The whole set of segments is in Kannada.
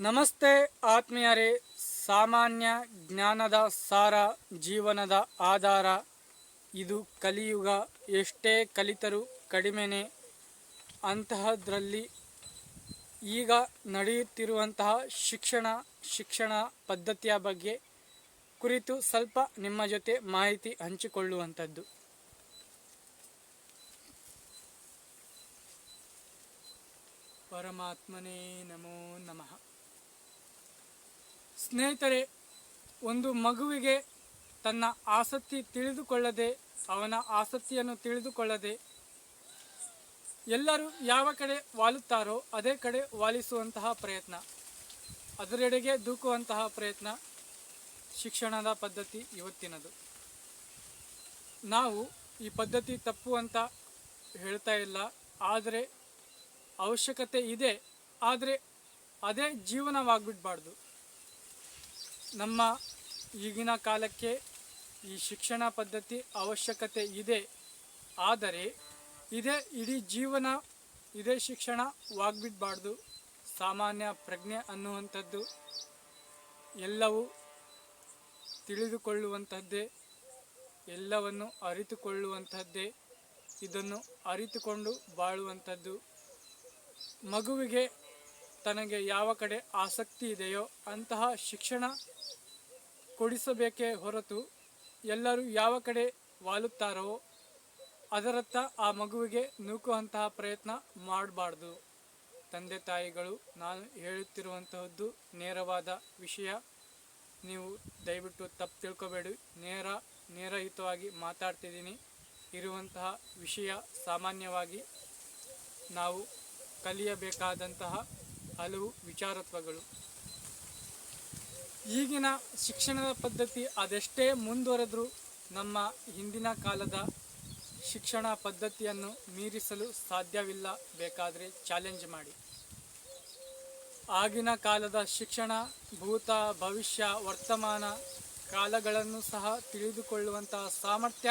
ನಮಸ್ತೆ ಆತ್ಮೀಯರೇ, ಸಾಮಾನ್ಯ ಜ್ಞಾನದ ಸಾರ, ಜೀವನದ ಆಧಾರ. ಇದು ಕಲಿಯುಗ, ಎಷ್ಟೇ ಕಲಿತರೂ ಕಡಿಮೆನೆ. ಅಂತಹದ್ರಲ್ಲಿ ಈಗ ನಡೆಯುತ್ತಿರುವಂತಹ ಶಿಕ್ಷಣ ಶಿಕ್ಷಣ ಪದ್ಧತಿಯ ಬಗ್ಗೆ ಕುರಿತು ಸ್ವಲ್ಪ ನಿಮ್ಮ ಜೊತೆ ಮಾಹಿತಿ ಹಂಚಿಕೊಳ್ಳುವಂಥದ್ದು. ಪರಮಾತ್ಮನೇ ನಮೋ ನಮಃ. ಸ್ನೇಹಿತರೆ, ಒಂದು ಮಗುವಿಗೆ ತನ್ನ ಆಸಕ್ತಿ ತಿಳಿದುಕೊಳ್ಳದೆ, ಅವನ ಆಸಕ್ತಿಯನ್ನು ತಿಳಿದುಕೊಳ್ಳದೆ ಎಲ್ಲರೂ ಯಾವ ಕಡೆ ವಾಲುತ್ತಾರೋ ಅದೇ ಕಡೆ ವಾಲಿಸುವಂತಹ ಪ್ರಯತ್ನ. ಅದರೆಡೆಗೆ ದೂಕುವಂತಹ ಪ್ರಯತ್ನ ಶಿಕ್ಷಣದ ಪದ್ಧತಿ ಇವತ್ತಿನದು. ನಾವು ಈ ಪದ್ಧತಿ ತಪ್ಪು ಅಂತ ಹೇಳ್ತಾ ಇಲ್ಲ. ಆದರೆ ಅವಶ್ಯಕತೆ ಇದೆ. ಆದರೆ ಅದೇ ಜೀವನವಾಗ್ಬಿಡ್ಬಾರ್ದು. ನಮ್ಮ ಈಗಿನ ಕಾಲಕ್ಕೆ ಈ ಶಿಕ್ಷಣ ಪದ್ಧತಿ ಅವಶ್ಯಕತೆ ಇದೆ. ಆದರೆ ಇದೇ ಇಡೀ ಜೀವನ, ಇದೇ ಶಿಕ್ಷಣವಾಗ್ಬಿಡ್ಬಾರ್ದು ಸಾಮಾನ್ಯ ಪ್ರಜ್ಞೆ ಅನ್ನುವಂಥದ್ದು ಎಲ್ಲವೂ ತಿಳಿದುಕೊಳ್ಳುವಂಥದ್ದೇ, ಎಲ್ಲವನ್ನು ಅರಿತುಕೊಳ್ಳುವಂಥದ್ದೇ, ಇದನ್ನು ಅರಿತುಕೊಂಡು ಬಾಳುವಂಥದ್ದು. ಮಗುವಿಗೆ ತನಗೆ ಯಾವ ಕಡೆ ಆಸಕ್ತಿ ಇದೆಯೋ ಅಂತಹ ಶಿಕ್ಷಣ ಕೊಡಿಸಬೇಕೇ ಹೊರತು ಎಲ್ಲರೂ ಯಾವ ಕಡೆ ವಾಲುತ್ತಾರೋ ಅದರತ್ತ ಆ ಮಗುವಿಗೆ ನೂಕುವಂತಹ ಪ್ರಯತ್ನ ಮಾಡಬಾರ್ದು. ತಂದೆ ತಾಯಿಗಳು, ನಾನು ಹೇಳುತ್ತಿರುವಂತಹದ್ದು ನೇರವಾದ ವಿಷಯ. ನೀವು ದಯವಿಟ್ಟು ತಪ್ಪು ತಿಳ್ಕೊಬೇಡಿ. ನೇರ ನೇರಯುತವಾಗಿ ಮಾತಾಡ್ತಿದ್ದೀನಿ. ಇರುವಂತಹ ವಿಷಯ ಸಾಮಾನ್ಯವಾಗಿ ನಾವು ಕಲಿಯಬೇಕಾದಂತಹ ಹಲವು ವಿಚಾರತ್ವಗಳು. ಈಗಿನ ಶಿಕ್ಷಣದ ಪದ್ಧತಿ ಅದೆಷ್ಟೇ ಮುಂದುವರೆದರೂ ನಮ್ಮ ಹಿಂದಿನ ಕಾಲದ ಶಿಕ್ಷಣ ಪದ್ಧತಿಯನ್ನು ಮೀರಿಸಲು ಸಾಧ್ಯವಿಲ್ಲ ಬೇಕಾದರೆ ಚಾಲೆಂಜ್ ಮಾಡಿ. ಆಗಿನ ಕಾಲದ ಶಿಕ್ಷಣ, ಭೂತ, ಭವಿಷ್ಯ, ವರ್ತಮಾನ ಕಾಲಗಳನ್ನು ಸಹ ತಿಳಿದುಕೊಳ್ಳುವಂತಹ ಸಾಮರ್ಥ್ಯ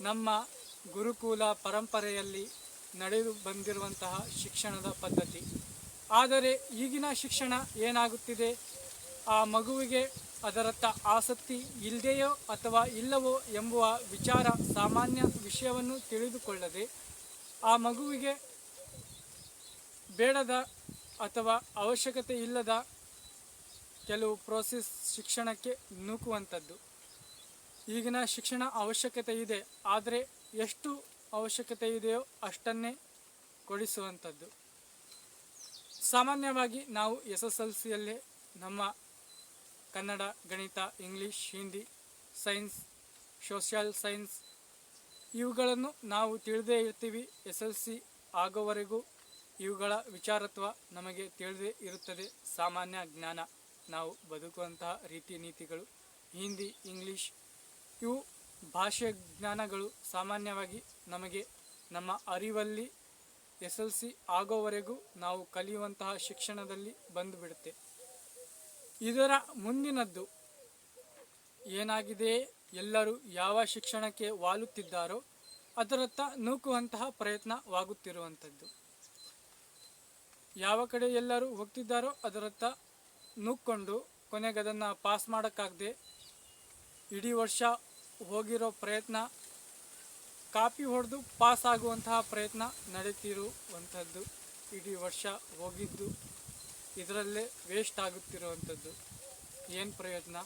ನಮ್ಮ ಗುರುಕುಲ ಪರಂಪರೆಯಲ್ಲಿ ನಡೆದು ಬಂದಿರುವಂತಹ ಶಿಕ್ಷಣದ ಪದ್ಧತಿ. ಆದರೆ ಈಗಿನ ಶಿಕ್ಷಣ ಏನಾಗುತ್ತಿದೆ? ಆ ಮಗುವಿಗೆ ಅದರತ್ತ ಆಸಕ್ತಿ ಇಲ್ಲದೆಯೋ ಅಥವಾ ಇಲ್ಲವೋ ಎಂಬುವ ವಿಚಾರ ಸಾಮಾನ್ಯ ವಿಷಯವನ್ನು ತಿಳಿದುಕೊಳ್ಳದೆ, ಆ ಮಗುವಿಗೆ ಬೇಡದ ಅಥವಾ ಅವಶ್ಯಕತೆ ಇಲ್ಲದ ಕೆಲವು ಪ್ರೋಸೆಸ್ ಶಿಕ್ಷಣಕ್ಕೆ ನೂಕುವಂಥದ್ದು ಈಗಿನ ಶಿಕ್ಷಣ ಅವಶ್ಯಕತೆ ಇದೆ, ಆದರೆ ಎಷ್ಟು ಅವಶ್ಯಕತೆ ಇದೆಯೋ ಅಷ್ಟನ್ನೇ ಕೊಡಿಸುವಂಥದ್ದು. ಸಾಮಾನ್ಯವಾಗಿ ನಾವು ಎಸ್ ಎಸ್ ಎಲ್ ಸಿಯಲ್ಲೇ ನಮ್ಮ ಕನ್ನಡ, ಗಣಿತ, English, Hindi, science, social science ಇವುಗಳನ್ನು ನಾವು ತಿಳಿದೇ ಇರ್ತೀವಿ. ಎಸ್ ಎಲ್ ಸಿ ಆಗೋವರೆಗೂ ಇವುಗಳ ವಿಚಾರತ್ವ ನಮಗೆ ತಿಳಿದೇ ಇರುತ್ತದೆ. ಸಾಮಾನ್ಯ ಜ್ಞಾನ, ನಾವು ಬದುಕುವಂತಹ ರೀತಿ ನೀತಿಗಳು, ಹಿಂದಿ, ಇಂಗ್ಲೀಷ್, ಇವು ಭಾಷೆ ಜ್ಞಾನಗಳು ಸಾಮಾನ್ಯವಾಗಿ ನಮಗೆ ನಮ್ಮ ಅರಿವಲ್ಲಿ ಎಸ್ ಎಲ್ ಸಿ ಆಗೋವರೆಗೂ ನಾವು ಕಲಿಯುವಂತಹ ಶಿಕ್ಷಣದಲ್ಲಿ ಬಂದುಬಿಡುತ್ತೆ. ಇದರ ಮುಂದಿನದ್ದು ಏನಾಗಿದೆ? ಎಲ್ಲರೂ ಯಾವ ಶಿಕ್ಷಣಕ್ಕೆ ವಾಲುತ್ತಿದ್ದಾರೋ ಅದರತ್ತ ನೂಕುವಂತಹ ಪ್ರಯತ್ನವಾಗುತ್ತಿರುವಂಥದ್ದು. ಯಾವ ಕಡೆ ಎಲ್ಲರೂ ಹೋಗ್ತಿದ್ದಾರೋ ಅದರತ್ತ ನೂಕ್ಕೊಂಡು ಕೊನೆಗೆ ಅದನ್ನು ಪಾಸ್ ಮಾಡೋಕ್ಕಾಗದೆ ಇಡೀ ವರ್ಷ ಹೋಗಿರೋ ಪ್ರಯತ್ನ ಕಾಪಿ ಹೊಡೆದು ಪಾಸ್ ಆಗುವಂತಹ ಪ್ರಯತ್ನ ನಡೀತಿರುವಂಥದ್ದು. ಇಡೀ ವರ್ಷ ಹೋಗಿದ್ದು, ಇದರಲ್ಲೇ ವೇಸ್ಟ್ ಆಗುತ್ತಿರುವಂಥದ್ದು. ಏನು ಪ್ರಯತ್ನ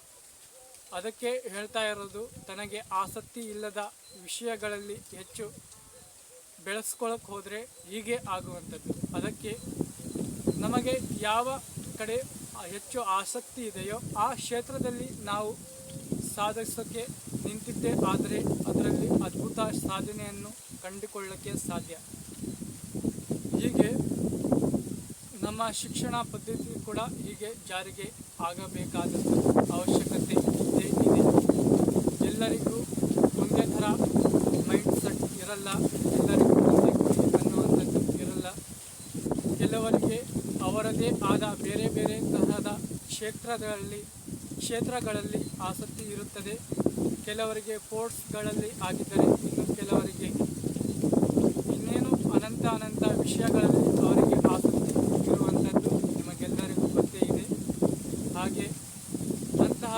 ಅದಕ್ಕೆ ಹೇಳ್ತಾ ಇರೋದು, ತನಗೆ ಆಸಕ್ತಿ ಇಲ್ಲದ ವಿಷಯಗಳಲ್ಲಿ ಹೆಚ್ಚು ಬೆಳೆಸ್ಕೊಳ್ಳೋಕೆ ಹೋದರೆ ಹೀಗೆ ಆಗುವಂಥದ್ದು. ಅದಕ್ಕೆ ನಮಗೆ ಯಾವ ಕಡೆ ಹೆಚ್ಚು ಆಸಕ್ತಿ ಇದೆಯೋ ಆ ಕ್ಷೇತ್ರದಲ್ಲಿ ನಾವು ಸಾಧಿಸೋಕ್ಕೆ ನಿಂತಿದ್ದೆ, ಆದರೆ ಅದರಲ್ಲಿ ಅದ್ಭುತ ಸಾಧನೆಯನ್ನು ಕಂಡುಕೊಳ್ಳೋಕ್ಕೆ ಸಾಧ್ಯ. ಹೀಗೆ ನಮ್ಮ ಶಿಕ್ಷಣ ಪದ್ಧತಿ ಕೂಡ ಹೀಗೆ ಜಾರಿಗೆ ಆಗಬೇಕಾದ ಅವಶ್ಯಕತೆ ಇದೆ ಇದೆ. ಎಲ್ಲರಿಗೂ ಒಂದೇ ಥರ ಮೈಂಡ್ ಸೆಟ್ ಇರಲ್ಲ, ಎಲ್ಲರಿಗೂ ಅನ್ನುವಂಥದ್ದು ಇರಲ್ಲ. ಕೆಲವರಿಗೆ ಅವರದೇ ಆದ ಬೇರೆ ಬೇರೆ ತರಹದ ಕ್ಷೇತ್ರಗಳಲ್ಲಿ ಕ್ಷೇತ್ರಗಳಲ್ಲಿ ಆಸಕ್ತಿ ಇರುತ್ತದೆ. ಕೆಲವರಿಗೆ ಸ್ಪೋರ್ಟ್ಸ್ಗಳಲ್ಲಿ ಆಗಿದ್ದರೆ ಇನ್ನು ಕೆಲವರಿಗೆ ಇನ್ನೇನು ಅನಂತ ಅನಂತ ವಿಷಯಗಳಲ್ಲಿ ಅವರಿಗೆ ಆಸಕ್ತಿ ಇರುವಂಥದ್ದು ನಿಮಗೆಲ್ಲರಿಗೂ ಗೊತ್ತೇ ಇದೆ. ಹಾಗೆ ಅಂತಹ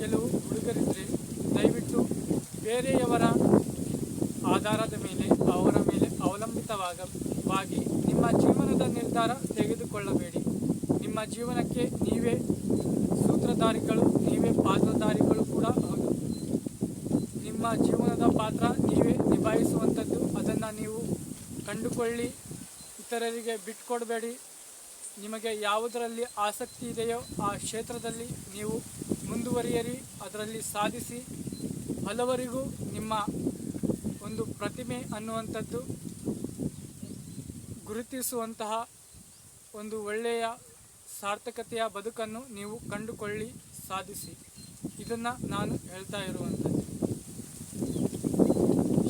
ಕೆಲವು ಹುಡುಗರಿದ್ದರೆ ದಯವಿಟ್ಟು ಬೇರೆಯವರ ಆಧಾರದ ಮೇಲೆ, ಅವರ ಮೇಲೆ ಅವಲಂಬಿತವಾಗವಾಗಿ ನಿಮ್ಮ ಜೀವನದ ನಿರ್ಧಾರ ತೆಗೆದುಕೊಳ್ಳಬೇಡಿ. ನಿಮ್ಮ ಜೀವನಕ್ಕೆ ನೀವೇ ಸೂತ್ರಧಾರಿಗಳು, ನೀವೇ ಪಾತ್ರಧಾರಿಗಳು ಕೂಡ ಹೌದು ನಿಮ್ಮ ಜೀವನದ ಪಾತ್ರ ನೀವೇ ನಿಭಾಯಿಸುವಂಥದ್ದು. ಅದನ್ನು ನೀವು ಕಂಡುಕೊಳ್ಳಿ. ಇತರರಿಗೆ ಬಿಟ್ಕೊಡಬೇಡಿ. ನಿಮಗೆ ಯಾವುದರಲ್ಲಿ ಆಸಕ್ತಿ ಇದೆಯೋ ಆ ಕ್ಷೇತ್ರದಲ್ಲಿ ನೀವು ಮುಂದುವರಿಯಿರಿ. ಅದರಲ್ಲಿ ಸಾಧಿಸಿ ಹಲವರಿಗೂ ನಿಮ್ಮ ಒಂದು ಪ್ರತಿಮೆ ಅನ್ನುವಂಥದ್ದು ಗುರುತಿಸುವಂತಹ ಒಂದು ಒಳ್ಳೆಯ ಸಾರ್ಥಕತೆಯ ಬದುಕನ್ನು ನೀವು ಕಂಡುಕೊಳ್ಳಿ, ಸಾಧಿಸಿ. ಇದನ್ನು ನಾನು ಹೇಳ್ತಾ ಇರುವಂಥದ್ದು.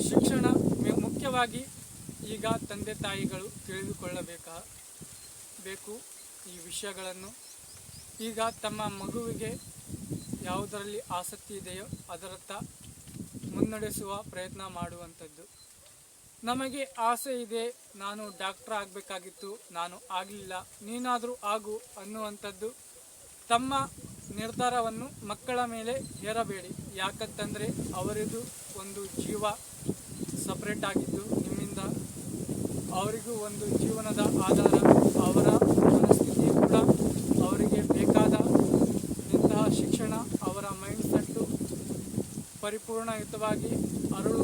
ಶಿಕ್ಷಣ ಮುಖ್ಯವಾಗಿ ಈಗ ತಂದೆ ತಾಯಿಗಳು ತಿಳಿದುಕೊಳ್ಳಬೇಕಾ, ಬೇಕು ಈ ವಿಷಯಗಳನ್ನು. ಈಗ ತಮ್ಮ ಮಗುವಿಗೆ ಯಾವುದರಲ್ಲಿ ಆಸಕ್ತಿ ಇದೆಯೋ ಅದರತ್ತ ಮುನ್ನಡೆಸುವ ಪ್ರಯತ್ನ ಮಾಡುವಂಥದ್ದು. ನಮಗೆ ಆಸೆ ಇದೆ, ನಾನು ಡಾಕ್ಟರ್ ಆಗಬೇಕಾಗಿತ್ತು, ನಾನು ಆಗಲಿಲ್ಲ, ನೀನಾದರೂ ಆಗು ಅನ್ನುವಂಥದ್ದು. ತಮ್ಮ ನಿರ್ಧಾರವನ್ನು ಮಕ್ಕಳ ಮೇಲೆ ಹೇರಬೇಡಿ, ಯಾಕಂತಂದರೆ ಅವರಿಗೂ ಒಂದು ಜೀವ ಸಪ್ರೇಟ್ ಆಗಿದ್ದು, ನಿಮ್ಮಿಂದ ಅವರಿಗೂ ಒಂದು ಜೀವನದ ಆಧಾರ, ಅವರ ಮನಸ್ಥಿತಿ ಕೂಡ ಅವರಿಗೆ ಬೇಕಾದ ಇಂತಹ ಶಿಕ್ಷಣ, ಅವರ ಮೈಂಡ್ಸೆಟ್ಟು ಪರಿಪೂರ್ಣಯುತವಾಗಿ ಅರಳು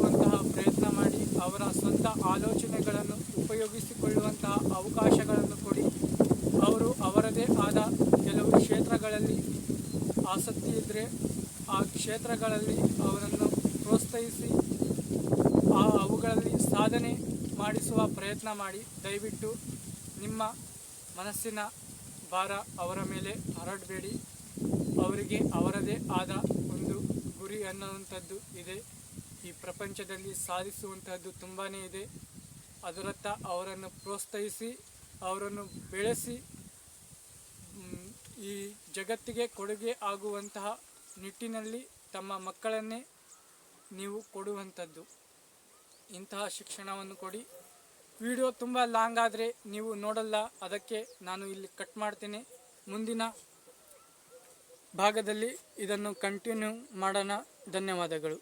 ಅವರ ಸ್ವಂತ ಆಲೋಚನೆಗಳನ್ನು ಉಪಯೋಗಿಸಿಕೊಳ್ಳುವಂತಹ ಅವಕಾಶಗಳನ್ನು ಕೊಡಿ. ಅವರು ಅವರದೇ ಆದ ಕೆಲವು ಕ್ಷೇತ್ರಗಳಲ್ಲಿ ಆಸಕ್ತಿ ಇದ್ದರೆ ಆ ಕ್ಷೇತ್ರಗಳಲ್ಲಿ ಅವರನ್ನು ಪ್ರೋತ್ಸಾಹಿಸಿ, ಆ ಅವುಗಳಲ್ಲಿ ಸಾಧನೆ ಮಾಡಿಸುವ ಪ್ರಯತ್ನ ಮಾಡಿ. ದಯವಿಟ್ಟು ನಿಮ್ಮ ಮನಸ್ಸಿನ ಭಾರ ಅವರ ಮೇಲೆ ಹರಡಬೇಡಿ. ಅವರಿಗೆ ಅವರದೇ ಆದ ಒಂದು ಗುರಿ ಅನ್ನುವಂಥದ್ದು ಇದೆ. ಈ ಪ್ರಪಂಚದಲ್ಲಿ ಸಾಧಿಸುವಂತಹದ್ದು ತುಂಬಾ ಇದೆ. ಅದರತ್ತ ಅವರನ್ನು ಪ್ರೋತ್ಸಾಹಿಸಿ, ಅವರನ್ನು ಬೆಳೆಸಿ ಈ ಜಗತ್ತಿಗೆ ಕೊಡುಗೆ ಆಗುವಂತಹ ನಿಟ್ಟಿನಲ್ಲಿ ತಮ್ಮ ಮಕ್ಕಳನ್ನೇ ನೀವು ಕೊಡುವಂಥದ್ದು ಇಂತಹ ಶಿಕ್ಷಣವನ್ನು ಕೊಡಿ. ವಿಡಿಯೋ ತುಂಬ ಲಾಂಗ್ ಆದರೆ ನೀವು ನೋಡಲ್ಲ, ಅದಕ್ಕೆ ನಾನು ಇಲ್ಲಿ ಕಟ್ ಮಾಡ್ತೇನೆ. ಮುಂದಿನ ಭಾಗದಲ್ಲಿ ಇದನ್ನು ಕಂಟಿನ್ಯೂ ಮಾಡೋಣ. ಧನ್ಯವಾದಗಳು.